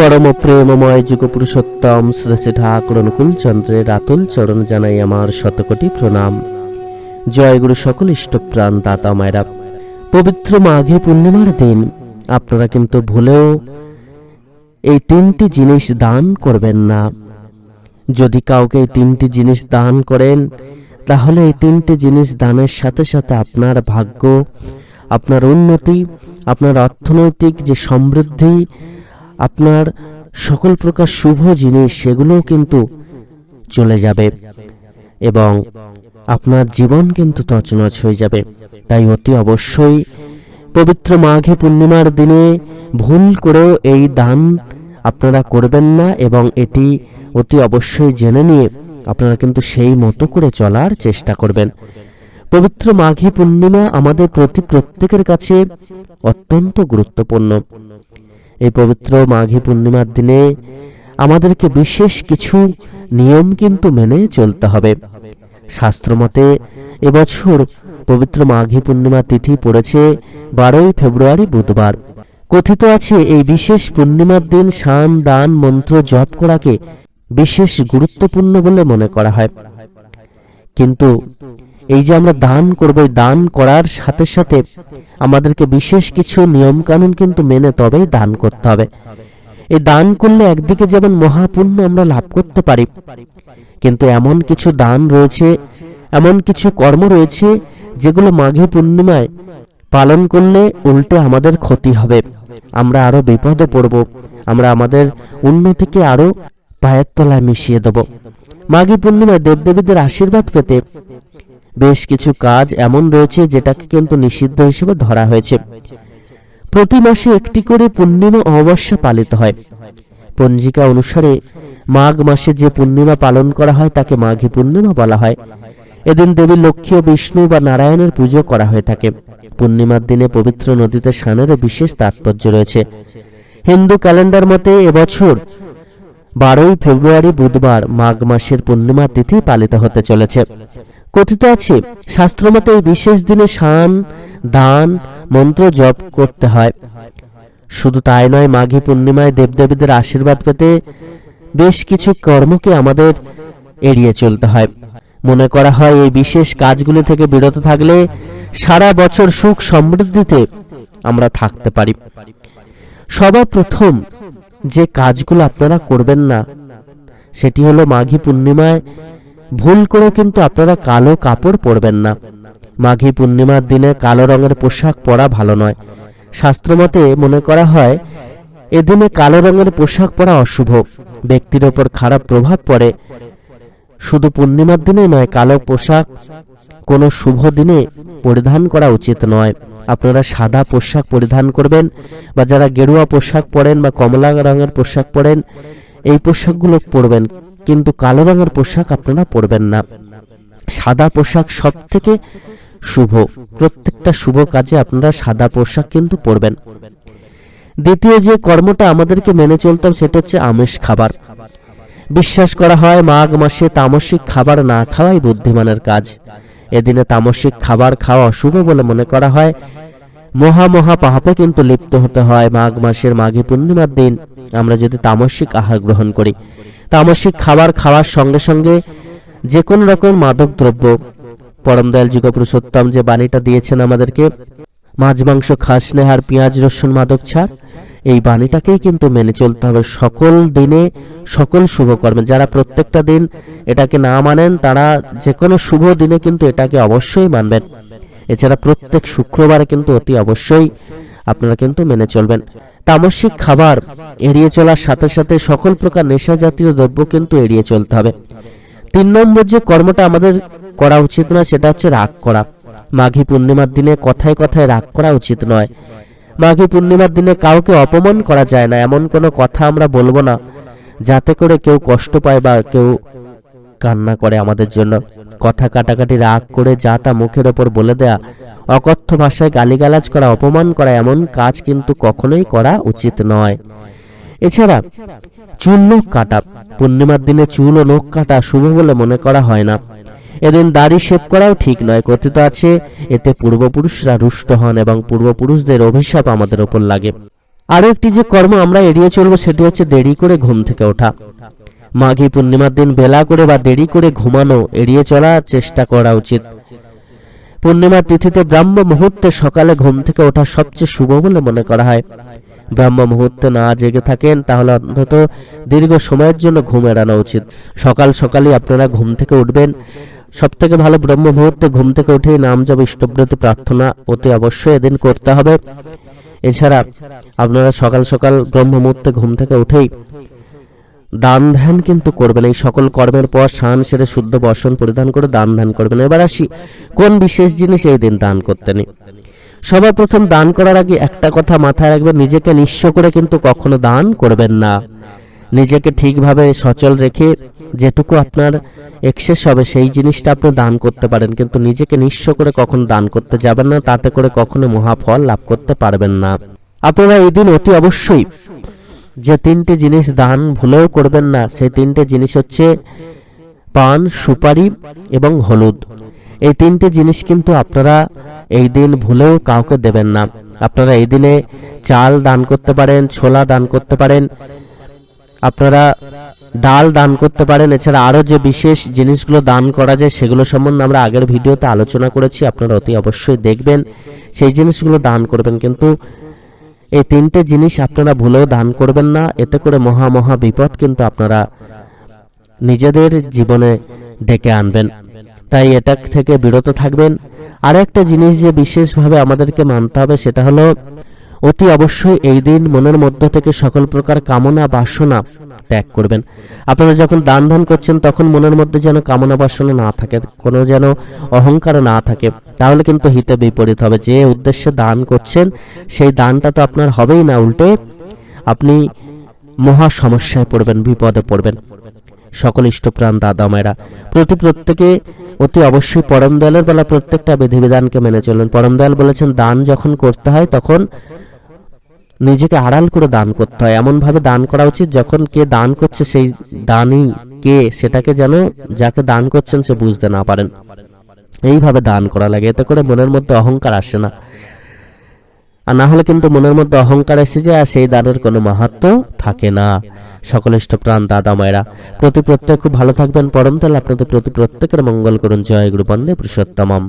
পরম প্রেমময় যুগ পুরুষোত্তম শ্রী শ্রী ঠাকুর অনুকূল চন্দ্রের আতুল চরণ জানাই আমার শতকোটি প্রণাম। জয় গুরু সকল ইষ্টপ্রাণ দাতা মায়েরা। পবিত্র মাঘে পূর্ণিমার দিন, আপনারা কিন্তু ভুলেও এই তিনটি জিনিস দান করবেন না। যদি কাউকে এই তিনটি জিনিস দান করেন, তাহলে এই তিনটি জিনিস দানের সাথে সাথে আপনার ভাগ্য, আপনার উন্নতি, আপনার অর্থনৈতিক যে সমৃদ্ধি আপনার সকল প্রকার শুভ জিনিস সেগুলোও কিন্তু চলে যাবে এবং আপনার জীবন কিন্তু তছনছ হয়ে যাবে। তাই অতি অবশ্যই পবিত্র মাঘে পূর্ণিমার দিনে ভুল করেও এই দান আপনারা করবেন না এবং এটি অতি অবশ্যই জেনে নিয়ে আপনারা কিন্তু সেই মতো করে চলার চেষ্টা করবেন। পবিত্র মাঘী পূর্ণিমা আমাদের প্রতি প্রত্যেকের কাছে অত্যন্ত গুরুত্বপূর্ণ। এই পবিত্র মাঘী পূর্ণিমার দিনে আমাদেরকে বিশেষ কিছু নিয়ম কিন্তু মেনে চলতে হবে। শাস্ত্রমতে এবছর পবিত্র মাঘী পূর্ণিমা তিথি পড়েছে বারোই ফেব্রুয়ারি বুধবার। কথিত আছে এই বিশেষ পূর্ণিমার দিন শান, দান, মন্ত্র জপ করাকে বিশেষ গুরুত্বপূর্ণ বলে মনে করা হয়। কিন্তু এই যে আমরা দান করব দান করার সাথে সাথে আমাদেরকে বিশেষ কিছু নিয়ম কানুন কিন্তু মেনে তবেই দান করতে হবে। এই দান করলে একদিকে যেমন মহাপুণ্য আমরা লাভ করতে পারি, কিন্তু এমন কিছু দান রয়েছে, এমন কিছু কর্ম রয়েছে যেগুলো মাঘে পূর্ণিমায় পালন করলে উল্টে আমাদের ক্ষতি হবে। আমরা আরও বিপদে পড়ব, আমরা আমাদের উন্নতিকে আরও পায়ের তলায় মিশিয়ে দেব। মাঘী পূর্ণিমায় দেবদেবীদের আশীর্বাদ পেতে বেশ কিছু কাজ এমন রয়েছে যেটাকে কিন্তু নিষিদ্ধ হিসেবে ধরা হয়েছে। প্রতি মাসে একটি করে পূর্ণিমা অমাবস্যা পালিত হয়। পঞ্জিকা অনুসারে মাঘ মাসে যে পূর্ণিমা পালন করা হয় তাকে মাঘী পূর্ণিমা বলা হয়। এদিন দেবী লক্ষ্মী ও বিষ্ণু বা নারায়ণের পুজো করা হয়ে থাকে। পূর্ণিমার দিনে পবিত্র নদীতে স্নানেরও বিশেষ তাৎপর্য রয়েছে। হিন্দু ক্যালেন্ডার মতে এবছর বারোই ফেব্রুয়ারি বুধবার মাঘ মাসের পূর্ণিমা তিথি পালিত হতে চলেছে। কথিত আছে, শাস্ত্রমতে এই বিশেষ দিনে শান, দান, মন্ত্র জপ করতে হয়। শুধু তাই নয়, মাঘী পূর্ণিমায় দেবদেবীদের আশীর্বাদ পেতে বেশ কিছু কর্মকে আমাদের এড়িয়ে চলতে হয়। মনে করা হয়, এই বিশেষ কাজগুলি থেকে বিরত থাকলে সারা বছর সুখ সমৃদ্ধিতে আমরা থাকতে পারি। সবার প্রথম যে কাজগুলো আপনারা করবেন না, সেটি হলো মাঘী পূর্ণিমায় ভুল করে কিন্তু আপনারা কালো কাপড় পরবেন না। মাঘী পূর্ণিমার দিনে কালো রঙের পোশাক পরা ভালো নয়। শাস্ত্রমতে মনে করা হয়, এদিনে কালো রঙের পোশাক পরা অশুভ। ব্যক্তির ওপর খারাপ প্রভাব পড়ে। শুধু পূর্ণিমার দিনে নয়, কালো পোশাক কোনো শুভ দিনে পরিধান করা উচিত নয়। আপনারা সাদা পোশাক পরিধান করবেন বা যারা গেরুয়া পোশাক পরেন বা কমলা রঙের পোশাক পরেন, এই পোশাকগুলো পরবেন। কিন্তু কালো রঙের পোশাক আপনারা পরবেন না। সাদা পোশাক সব থেকে শুভ। প্রত্যেকটা শুভ কাজে আপনারা সাদা পোশাক কিন্তু পরবেন। দ্বিতীয় যে কর্মটা আমাদেরকে মেনে চলতে হবে সেটা হচ্ছে আমিষ খাবার। বিশ্বাস করা হয় মাঘ মাসে তামসিক খাবার না খাওয়াই বুদ্ধিমানের কাজ। এদিনে তামসিক খাবার খাওয়া অশুভ বলে মনে করা হয়। মহা মহা পাহাপে কিন্তু লিপ্ত হতে হয় মাঘ মাসের মাঘী পূর্ণিমার দিন। আমরা যদি তামসিক আহার গ্রহণ করি তামসিক খাবার খাওয়ার সঙ্গে সঙ্গে যে কোনো রকম মাদক দ্রব্য পরম দয়াল যে বাণীটা দিয়েছেন আমাদেরকে, মাছ, মাংস, খাস, নেহার, পেঁয়াজ, রসুন, মাদক ছাড়, এই বাণীটাকেই কিন্তু মেনে চলতে হবে সকল দিনে, সকল শুভকর্মে। যারা প্রত্যেকটা দিন এটাকে না মানেন, তারা যে কোনো শুভ দিনে কিন্তু এটাকে অবশ্যই মানবেন। এছাড়া প্রত্যেক শুক্রবারে কিন্তু অতি অবশ্যই আপনারা কিন্তু মেনে চলবেন। তামসিক খাবার এড়িয়ে চলার সাথে সাথে সকল প্রকার নেশা জাতীয় দ্রব্য কিন্তু এড়িয়ে চলতে হবে। তিন নম্বর যে কর্মটা আমাদের করা উচিত নয়, সেটা হচ্ছে রাগ করা। মাঘী পূর্ণিমার দিনে কথায় কথায় রাগ করা উচিত নয়। মাঘী পূর্ণিমার দিনে কাউকে অপমান করা যায় না, এমন কোনো কথা আমরা বলব না। যাতে করে কেউ কষ্ট পায় বা কেউ কান্না করে আমাদের জন্য। কথা কাটাকাটি রাগ করে যা তা মুখের ওপর বলে দেয়া। অকথ্য ভাষায় গালিগালাজ করা, অপমান করা এমন কাজ কিন্তু কখনোই করা উচিত নয়। এছাড়া, চুল নখ কাটা, পূর্ণিমার দিনে চুল ও নখ কাটা শুভ বলে মনে করা হয় না। এদিন দাড়ি শেভ করাও ঠিক নয়, কথিত আছে, এতে পূর্বপুরুষরা রুষ্ট হন এবং পূর্বপুরুষদের অভিশাপ আমাদের ওপর লাগে। আরও একটি যে কর্ম আমরা এড়িয়ে চলবো সেটি হচ্ছে দেরি করে ঘুম থেকে ওঠা। মাঘী পূর্ণিমার দিন বেলা করে বা দেরি করে ঘুমানো, এড়িয়ে চলার চেষ্টা করা উচিত। পূর্ণিমার তিথিতে ব্রাহ্ম মুহূর্তে সকালে ঘুম থেকে ওঠা সবচেয়ে শুভ বলে মনে করা হয়। ব্রাহ্ম মুহূর্তে না জেগে থাকেন, তাহলে অন্তত দীর্ঘ সময়ের জন্য ঘুম এড়ানো উচিত। সকাল সকালই আপনারা ঘুম থেকে উঠবেন। সব থেকে ভালো ব্রহ্ম মুহূর্তে ঘুম থেকে উঠেই নাম জপ, ইষ্টব্রত, প্রার্থনা অতি অবশ্যই এদিন করতে হবে। এছাড়া আপনারা সকাল সকাল ব্রহ্ম মুহূর্তে ঘুম থেকে উঠেই দান ধ্যান কিন্তু করবেন এই সকল কর্মের পর স্নান সেরে শুদ্ধ বসন পরিধান করে দান ধ্যান করবেন এবার আসি, কোন বিশেষ জিনিস এই দিন দান করতে নেই? সবার প্রথম দান করার আগে একটা কথা মাথায় রাখবেন, নিজেকে নিঃস্ব করে কিন্তু কখনো দান করবেন না। নিজেকে ঠিকভাবে সচল রেখে যেটুকু আপনার এক্সেস হবে, সেই জিনিসটা আপনি দান করতে পারেন। কিন্তু নিজেকে নিঃস্ব করে কখনো দান করতে যাবেন না, তাতে করে কখনো মহাফল লাভ করতে পারবেন না। আপনারা এই দিন অতি অবশ্যই যে তিনটে জিনিস দান ভুলেও করবেন না, সেই তিনটে জিনিস হচ্ছে পান, সুপারি এবং হলুদ। এই তিনটে জিনিস কিন্তু আপনারা এই দিন ভুলেও কাউকে দেবেন না। আপনারা এই দিনে চাল দান করতে পারেন, ছোলা দান করতে পারেন, আপনারা ডাল দান করতে পারেন। এছাড়া আরও যে বিশেষ জিনিসগুলো দান করা যায়, সেগুলো সম্বন্ধে আমরা আগের ভিডিওতে আলোচনা করেছি, আপনারা অতি অবশ্যই দেখবেন। সেই জিনিসগুলো দান করবেন। কিন্তু এই তিনটে জিনিস আপনারা ভুলেও দান করবেন না। এতে করে মহা মহা বিপদ কিন্তু আপনারা নিজেদের জীবনে ডেকে আনবেন। তাই এটা থেকে বিরত থাকবেন। আর একটা জিনিস যে বিশেষভাবে আমাদেরকে মানতে হবে সেটা হলো, অতি অবশ্যই এই দিন মনের মধ্য থেকে সকল প্রকার কামনা বাসনা ত্যাগ করবেন। আপনারা যখন দান ধান করছেন তখন মনের মধ্যে যেন কামনা বাসনা না থাকে, কোনো যেন অহংকার না থাকে। তাহলে কিন্তু হিতে বিপরীত হবে। যে উদ্দেশ্যে দান করছেন, সেই দানটা তো আপনার হবেই না উল্টে। আপনি মহা সমস্যায় পড়বেন, বিপদে পড়বেন। সকল ইষ্টপ্রাণ দাদা মায়েরা, প্রতি প্রত্যেকে অতি অবশ্যই পরম দয়ালের বলা প্রত্যেকটা বিধিবিধানকে মেনে চলুন। পরম দয়াল বলেছেন, দান যখন করতে হয় তখন নিজেকে আড়াল করে দান করতে হয়। এমনভাবে দান করা উচিত যখন কে দান করছে সেই দানই কে, সেটাকে যেন যাকে দান করছেন সে বুঝতে না পারেন। এইভাবে দান করা লাগে, এতে করে মনের মধ্যে অহংকার আসে না। আর না হলে কিন্তু মনের মধ্যে অহংকার এসে যায়, আর সেই দানের কোনো মাহাত্ম থাকে না। সকল ইষ্টপ্রাণ দাদা মায়েরা, প্রতি প্রত্যেক খুব ভালো থাকবেন। পরম তাহলে আপনাদের প্রতি প্রত্যেকের মঙ্গল করুন। জয় গুরু বন্দে পুরুষোত্তমম।